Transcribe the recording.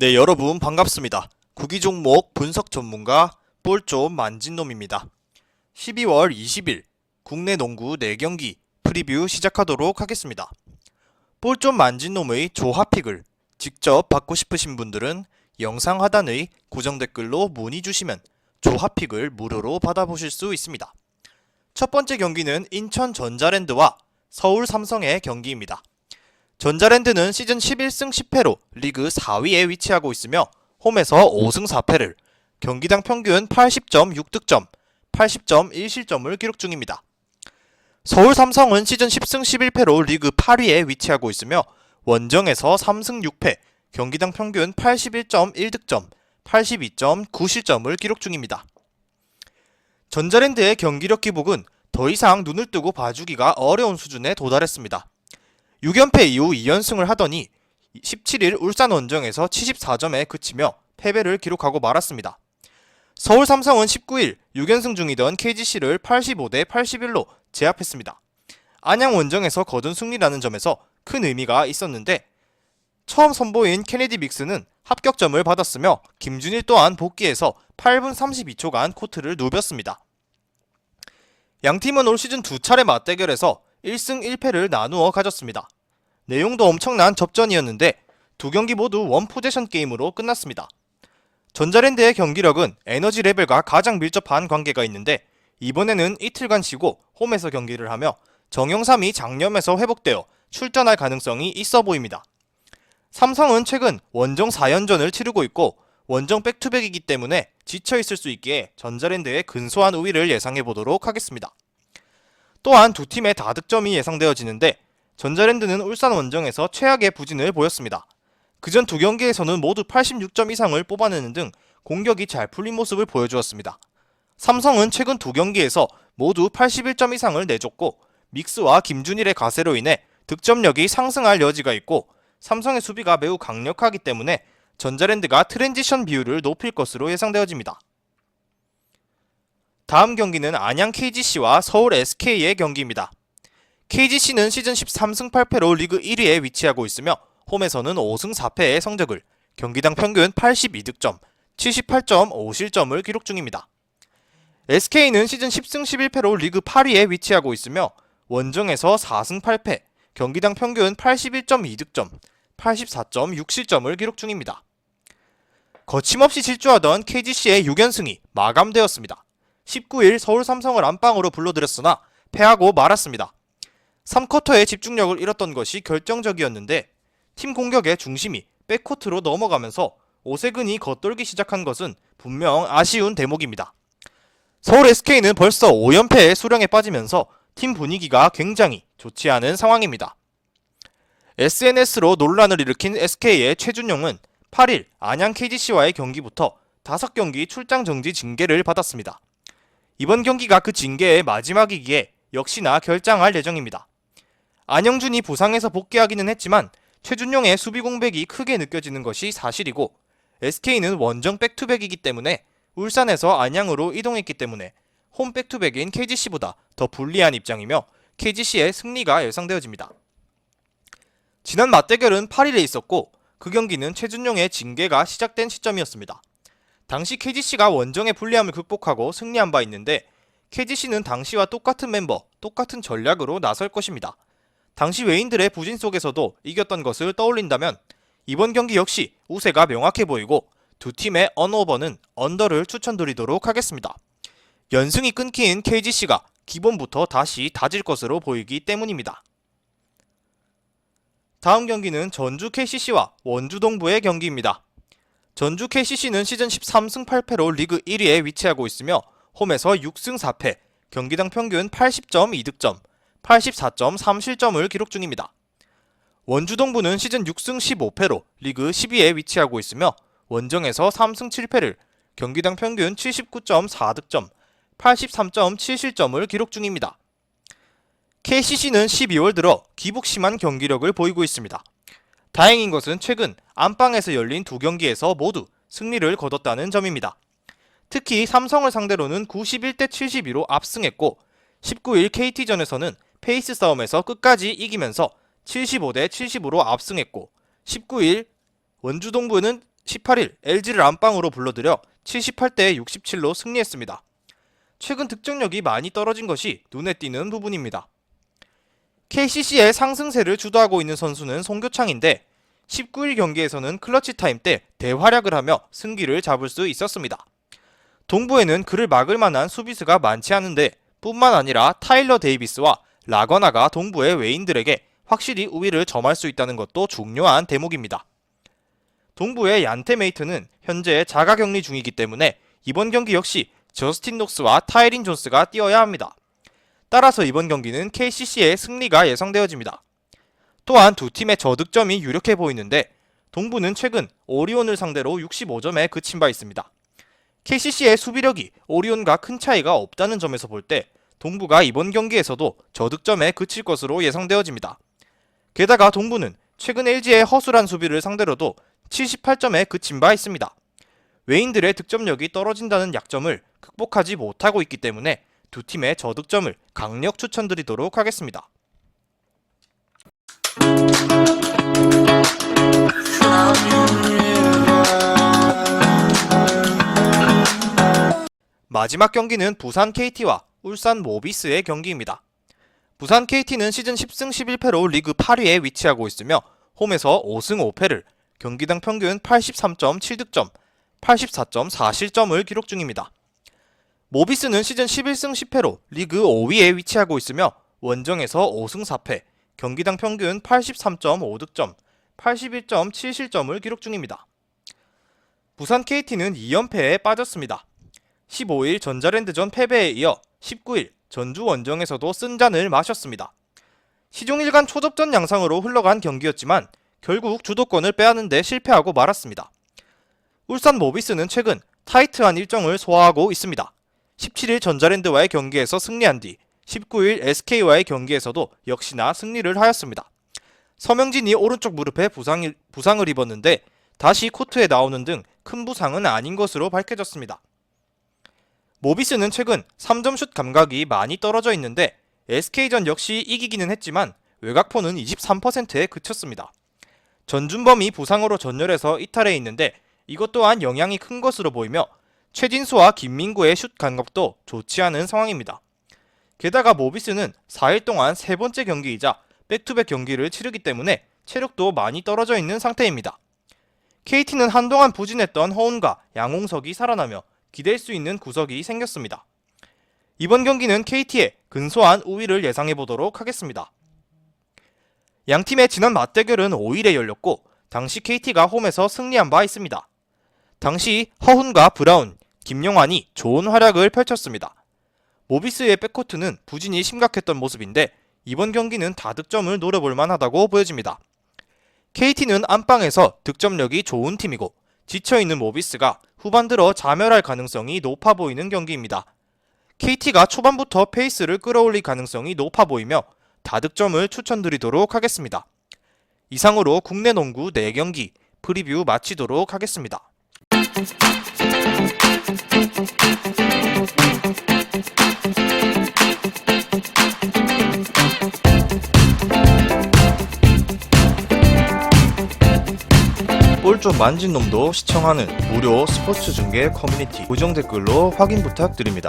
네, 여러분 반갑습니다. 구기 종목 분석 전문가 볼 좀 만진놈입니다. 12월 20일 국내 농구 4경기 프리뷰 시작하도록 하겠습니다. 볼 좀 만진놈의 조합픽을 직접 받고 싶으신 분들은 영상 하단의 고정 댓글로 문의 주시면 조합픽을 무료로 받아보실 수 있습니다. 첫 번째 경기는 인천 전자랜드와 서울 삼성의 경기입니다. 전자랜드는 시즌 11승 10패로 리그 4위에 위치하고 있으며 홈에서 5승 4패를 경기당 평균 80.6득점, 80.1실점을 기록 중입니다. 서울 삼성은 시즌 10승 11패로 리그 8위에 위치하고 있으며 원정에서 3승 6패, 경기당 평균 81.1득점, 82.9실점을 기록 중입니다. 전자랜드의 경기력 기복은 더 이상 눈을 뜨고 봐주기가 어려운 수준에 도달했습니다. 6연패 이후 2연승을 하더니 17일 울산 원정에서 74점에 그치며 패배를 기록하고 말았습니다. 서울 삼성은 19일 6연승 중이던 KGC를 85대 81로 제압했습니다. 안양 원정에서 거둔 승리라는 점에서 큰 의미가 있었는데 처음 선보인 케네디 믹스는 합격점을 받았으며 김준일 또한 복귀해서 8분 32초간 코트를 누볐습니다. 양 팀은 올 시즌 두 차례 맞대결에서 1승 1패를 나누어 가졌습니다. 내용도 엄청난 접전이었는데 두 경기 모두 원 포제션 게임으로 끝났습니다. 전자랜드의 경기력은 에너지 레벨과 가장 밀접한 관계가 있는데 이번에는 이틀간 쉬고 홈에서 경기를 하며 정영삼이 장염에서 회복되어 출전할 가능성이 있어 보입니다. 삼성은 최근 원정 4연전을 치르고 있고 원정 백투백이기 때문에 지쳐 있을 수 있기에 전자랜드의 근소한 우위를 예상해 보도록 하겠습니다. 또한 두 팀의 다득점이 예상되어지는데 전자랜드는 울산 원정에서 최악의 부진을 보였습니다. 그전 두 경기에서는 모두 86점 이상을 뽑아내는 등 공격이 잘 풀린 모습을 보여주었습니다. 삼성은 최근 두 경기에서 모두 81점 이상을 내줬고 믹스와 김준일의 가세로 인해 득점력이 상승할 여지가 있고 삼성의 수비가 매우 강력하기 때문에 전자랜드가 트랜지션 비율을 높일 것으로 예상되어집니다. 다음 경기는 안양 KGC와 서울 SK의 경기입니다. KGC는 시즌 13승 8패로 리그 1위에 위치하고 있으며 홈에서는 5승 4패의 성적을 경기당 평균 82득점, 78.5실점을 기록 중입니다. SK는 시즌 10승 11패로 리그 8위에 위치하고 있으며 원정에서 4승 8패, 경기당 평균 81.2득점, 84.6실점을 기록 중입니다. 거침없이 질주하던 KGC의 6연승이 마감되었습니다. 19일 서울 삼성을 안방으로 불러들였으나 패하고 말았습니다. 3쿼터의 집중력을 잃었던 것이 결정적이었는데 팀 공격의 중심이 백코트로 넘어가면서 오세근이 겉돌기 시작한 것은 분명 아쉬운 대목입니다. 서울 SK는 벌써 5연패의 수령에 빠지면서 팀 분위기가 굉장히 좋지 않은 상황입니다. SNS로 논란을 일으킨 SK의 최준용은 8일 안양 KGC와의 경기부터 5경기 출장 정지 징계를 받았습니다. 이번 경기가 그 징계의 마지막이기에 역시나 결장할 예정입니다. 안영준이 부상에서 복귀하기는 했지만 최준용의 수비 공백이 크게 느껴지는 것이 사실이고 SK는 원정 백투백이기 때문에 울산에서 안양으로 이동했기 때문에 홈 백투백인 KGC보다 더 불리한 입장이며 KGC의 승리가 예상되어집니다. 지난 맞대결은 8일에 있었고 그 경기는 최준용의 징계가 시작된 시점이었습니다. 당시 KGC가 원정의 불리함을 극복하고 승리한 바 있는데 KGC는 당시와 똑같은 멤버, 똑같은 전략으로 나설 것입니다. 당시 외인들의 부진 속에서도 이겼던 것을 떠올린다면 이번 경기 역시 우세가 명확해 보이고 두 팀의 언오버는 언더를 추천드리도록 하겠습니다. 연승이 끊긴 KGC가 기본부터 다시 다질 것으로 보이기 때문입니다. 다음 경기는 전주 KCC와 원주 동부의 경기입니다. 전주 KCC는 시즌 13승 8패로 리그 1위에 위치하고 있으며 홈에서 6승 4패, 경기당 평균 80.2득점, 84.3실점을 기록 중입니다. 원주 동부는 시즌 6승 15패로 리그 10위에 위치하고 있으며 원정에서 3승 7패를 경기당 평균 79.4득점, 83.7실점을 기록 중입니다. KCC는 12월 들어 기복 심한 경기력을 보이고 있습니다. 다행인 것은 최근 안방에서 열린 두 경기에서 모두 승리를 거뒀다는 점입니다. 특히 삼성을 상대로는 91대 72로 압승했고 19일 KT전에서는 페이스 싸움에서 끝까지 이기면서 75대 75로 압승했고 19일 원주 동부는 18일 LG를 안방으로 불러들여 78대 67로 승리했습니다. 최근 득점력이 많이 떨어진 것이 눈에 띄는 부분입니다. KCC의 상승세를 주도하고 있는 선수는 송교창인데 19일 경기에서는 클러치 타임 때 대활약을 하며 승기를 잡을 수 있었습니다. 동부에는 그를 막을 만한 수비수가 많지 않은데 뿐만 아니라 타일러 데이비스와 라거나가 동부의 외인들에게 확실히 우위를 점할 수 있다는 것도 중요한 대목입니다. 동부의 얀테 메이트는 현재 자가격리 중이기 때문에 이번 경기 역시 저스틴 녹스와 타이린 존스가 뛰어야 합니다. 따라서 이번 경기는 KCC의 승리가 예상되어집니다. 또한 두 팀의 저득점이 유력해 보이는데 동부는 최근 오리온을 상대로 65점에 그친 바 있습니다. KCC의 수비력이 오리온과 큰 차이가 없다는 점에서 볼 때 동부가 이번 경기에서도 저득점에 그칠 것으로 예상되어집니다. 게다가 동부는 최근 LG의 허술한 수비를 상대로도 78점에 그친 바 있습니다. 외인들의 득점력이 떨어진다는 약점을 극복하지 못하고 있기 때문에 두 팀의 저득점을 강력 추천드리도록 하겠습니다. 마지막 경기는 부산 KT와 울산 모비스의 경기입니다. 부산 KT는 시즌 10승 11패로 리그 8위에 위치하고 있으며 홈에서 5승 5패를 경기당 평균 83.7득점, 84.4실점을 기록 중입니다. 모비스는 시즌 11승 10패로 리그 5위에 위치하고 있으며 원정에서 5승 4패, 경기당 평균 83.5득점, 81.7실점을 기록 중입니다. 부산 KT는 2연패에 빠졌습니다. 15일 전자랜드전 패배에 이어 19일 전주 원정에서도 쓴 잔을 마셨습니다. 시종일관 초접전 양상으로 흘러간 경기였지만 결국 주도권을 빼앗는데 실패하고 말았습니다. 울산 모비스는 최근 타이트한 일정을 소화하고 있습니다. 17일 전자랜드와의 경기에서 승리한 뒤 19일 SK와의 경기에서도 역시나 승리를 하였습니다. 서명진이 오른쪽 무릎에 부상, 부상을 입었는데 다시 코트에 나오는 등 큰 부상은 아닌 것으로 밝혀졌습니다. 모비스는 최근 3점슛 감각이 많이 떨어져 있는데 SK전 역시 이기기는 했지만 외곽포는 23%에 그쳤습니다. 전준범이 부상으로 전열해서 이탈해 있는데 이것 또한 영향이 큰 것으로 보이며 최진수와 김민구의 슛 감각도 좋지 않은 상황입니다. 게다가 모비스는 4일 동안 세 번째 경기이자 백투백 경기를 치르기 때문에 체력도 많이 떨어져 있는 상태입니다. KT는 한동안 부진했던 허운과 양홍석이 살아나며 기댈 수 있는 구석이 생겼습니다. 이번 경기는 KT의 근소한 우위를 예상해 보도록 하겠습니다. 양 팀의 지난 맞대결은 5일에 열렸고 당시 KT가 홈에서 승리한 바 있습니다. 당시 허훈과 브라운, 김용환이 좋은 활약을 펼쳤습니다. 모비스의 백코트는 부진이 심각했던 모습인데 이번 경기는 다득점을 노려볼 만하다고 보여집니다. KT는 안방에서 득점력이 좋은 팀이고 지쳐있는 모비스가 후반 들어 자멸할 가능성이 높아 보이는 경기입니다. KT가 초반부터 페이스를 끌어올릴 가능성이 높아 보이며 다득점을 추천드리도록 하겠습니다. 이상으로 국내 농구 4경기 프리뷰 마치도록 하겠습니다. 볼좀 만진 놈도 시청하는 무료 스포츠 중계 커뮤니티 고정 댓글로 확인 부탁드립니다.